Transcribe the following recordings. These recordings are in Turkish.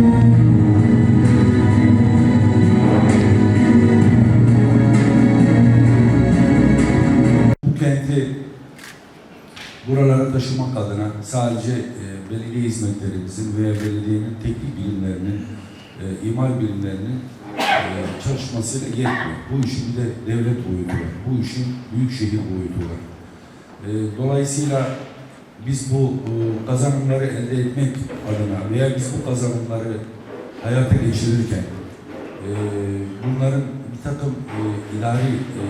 Bu buralara taşımak adına sadece e, belediye hizmetlerimizin veya belediyenin teknik bilimlerinin, e, imar bilimlerinin e, çalışmasıyla yetmiyor. Bu işin bir de devlet boyutu var. Bu işin büyükşehir boyutu var. E, dolayısıyla biz bu kazanımları elde etmek adına veya biz bu kazanımları hayata geçirirken e, bunların bir takım e, idari e,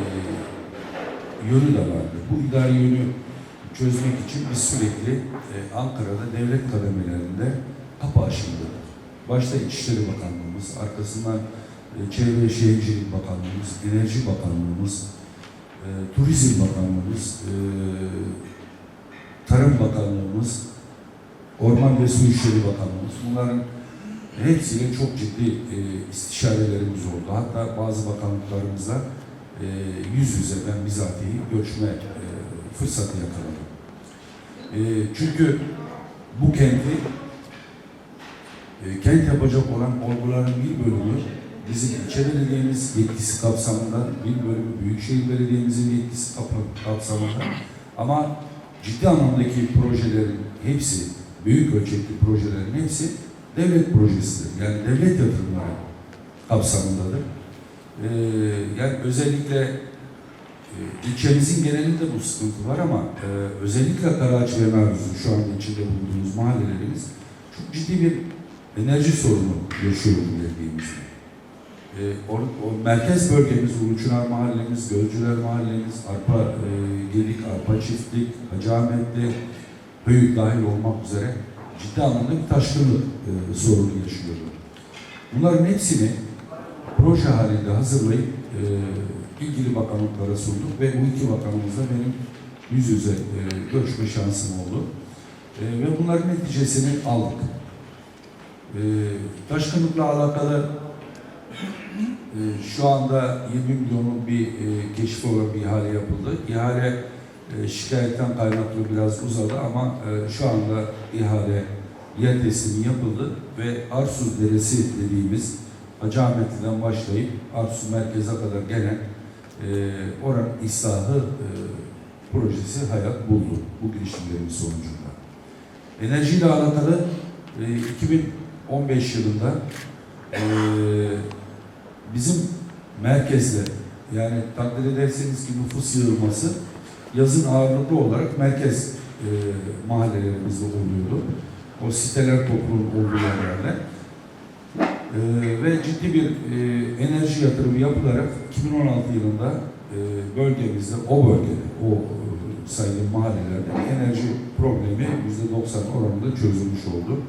yönü de vardı. Bu idari yönü çözmek için biz sürekli Ankara'da devlet kademelerinde kapı aşımdık. Başta İçişleri Bakanlığımız, arkasından Çevre Şehircilik Bakanlığımız, Enerji Bakanlığımız, Turizm Bakanlığımız, Tarım Bakanlığımız, Orman ve Su İşleri Bakanlığımız bunların hepsiyle çok ciddi e, istişarelerimiz oldu. Hatta bazı bakanlıklarımızla e, yüz yüze ben bizatihi görüşme e, fırsatı yakaladım. E, çünkü bu kenti e, kent yapacak olan olguların bir bölümü bizim ilçe belediyemiz yetkisi kapsamında, bir bölümü Büyükşehir Belediye'mizin yetkisi kap- kapsamında ama ciddi anlamdaki projelerin hepsi, büyük ölçekli projelerin hepsi devlet projesidir. Yani devlet yatırımları kapsamındadır. Ee, yani özellikle e, ilçemizin genelinde bu sıkıntı var ama e, özellikle Karaağaç ve Meruz'un şu anda içinde bulunduğumuz mahallelerimiz çok ciddi bir enerji sorunu yaşıyor bu belediyemizde. E, o, o merkez bölgemiz, Uluçunar Mahallemiz, Gözcüler Mahallemiz, Arpa e, Gedik, Arpa Çiftlik, Hacı Ahmetli, Höyük dahil olmak üzere ciddi anlamda bir taşkınlık e, sorunu yaşıyorlar. Bunların hepsini proje halinde hazırlayıp e, ilgili bakanlıklara sunduk ve bu iki bakanımızla benim yüz yüze e, görüşme şansım oldu. E, ve bunların neticesini aldık. E, taşkınlıkla alakalı e, şu anda 20 milyonun bir e, keşfi olan bir ihale yapıldı. İhale e, şikayetten kaynaklı biraz uzadı ama e, şu anda ihale yer teslimi yapıldı ve Arsuz Deresi dediğimiz Hacı başlayıp Arsuz merkeze kadar gelen e, oranın ıslahı e, projesi hayat buldu bu girişimlerin sonucunda. Enerjiyle alakalı e, 2015 yılında bizim merkezde yani takdir ederseniz ki nüfus yığılması yazın ağırlıklı olarak merkez e, mahallelerimizde oluyordu. O siteler topluluğun olduğu yerlerde. E, ve ciddi bir e, enerji yatırımı yapılarak 2016 yılında e, bölgemizde, o bölgede, o e, sayılı mahallelerde enerji problemi %90 oranında çözülmüş oldu.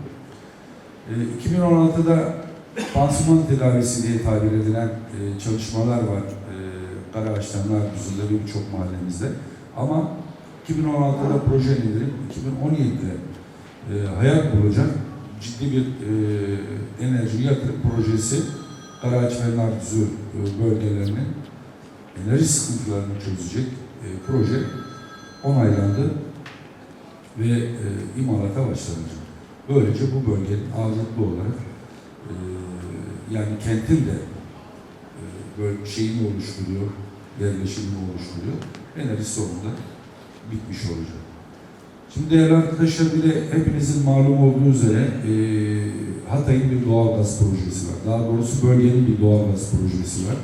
E, 2016'da pansuman tedavisi diye tabir edilen e, çalışmalar var. E, Karaağaç'tan Nargüzü'nde birçok mahallemizde. Ama 2016'da proje nedir? 2017'de e, hayat bulacak ciddi bir e, enerji yatırım projesi Karaağaç ve Nargüzü e, bölgelerinin enerji sıkıntılarını çözecek e, proje onaylandı ve e, imalata başlanacak. Böylece bu bölgenin ağırlıklı olarak yani kentin de e, böyle şeyini oluşturuyor, yerleşimini oluşturuyor. Enerji sorunu da bitmiş olacak. Şimdi değerli arkadaşlar bir de hepinizin malum olduğu üzere e, Hatay'ın bir doğalgaz projesi var. Daha doğrusu bölgenin bir doğalgaz projesi var.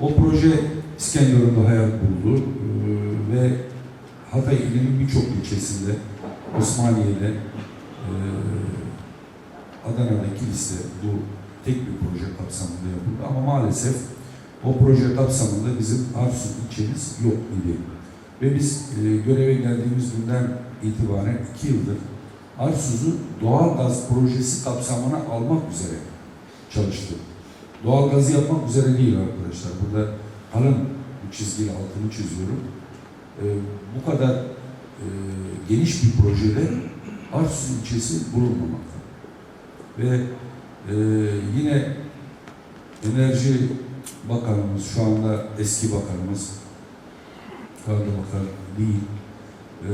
O proje İskenderun'da hayat buldu e, ve Hatay ilinin birçok ilçesinde, Osmaniye'de, e, Adana'da, Kilis'te bu tek bir proje kapsamında yapıldı. Ama maalesef o proje kapsamında bizim Arsus ilçemiz yok idi. Ve biz e, göreve geldiğimiz günden itibaren iki yıldır Arsus'u doğal gaz projesi kapsamına almak üzere çalıştık. Doğal gazı yapmak üzere değil arkadaşlar. Burada kalın bu çizgiyle altını çiziyorum. E, bu kadar e, geniş bir projede Arsus ilçesi bulunmamakta. Ve e, yine Enerji Bakanımız, şu anda eski bakanımız, Karlı Bakan değil, e,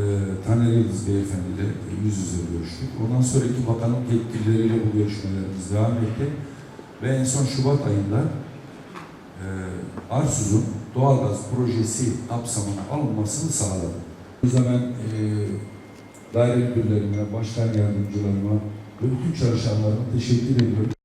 Taner Yıldız Beyefendi ile yüz yüze görüştük. Ondan sonraki bakanlık yetkilileriyle bu görüşmelerimiz devam etti. Ve en son Şubat ayında e, Arsuz'un doğalgaz projesi kapsamına alınmasını sağladı. O ben e, daire müdürlerime, başkan yardımcılarıma ve bütün çalışanlarıma teşekkür ediyorum.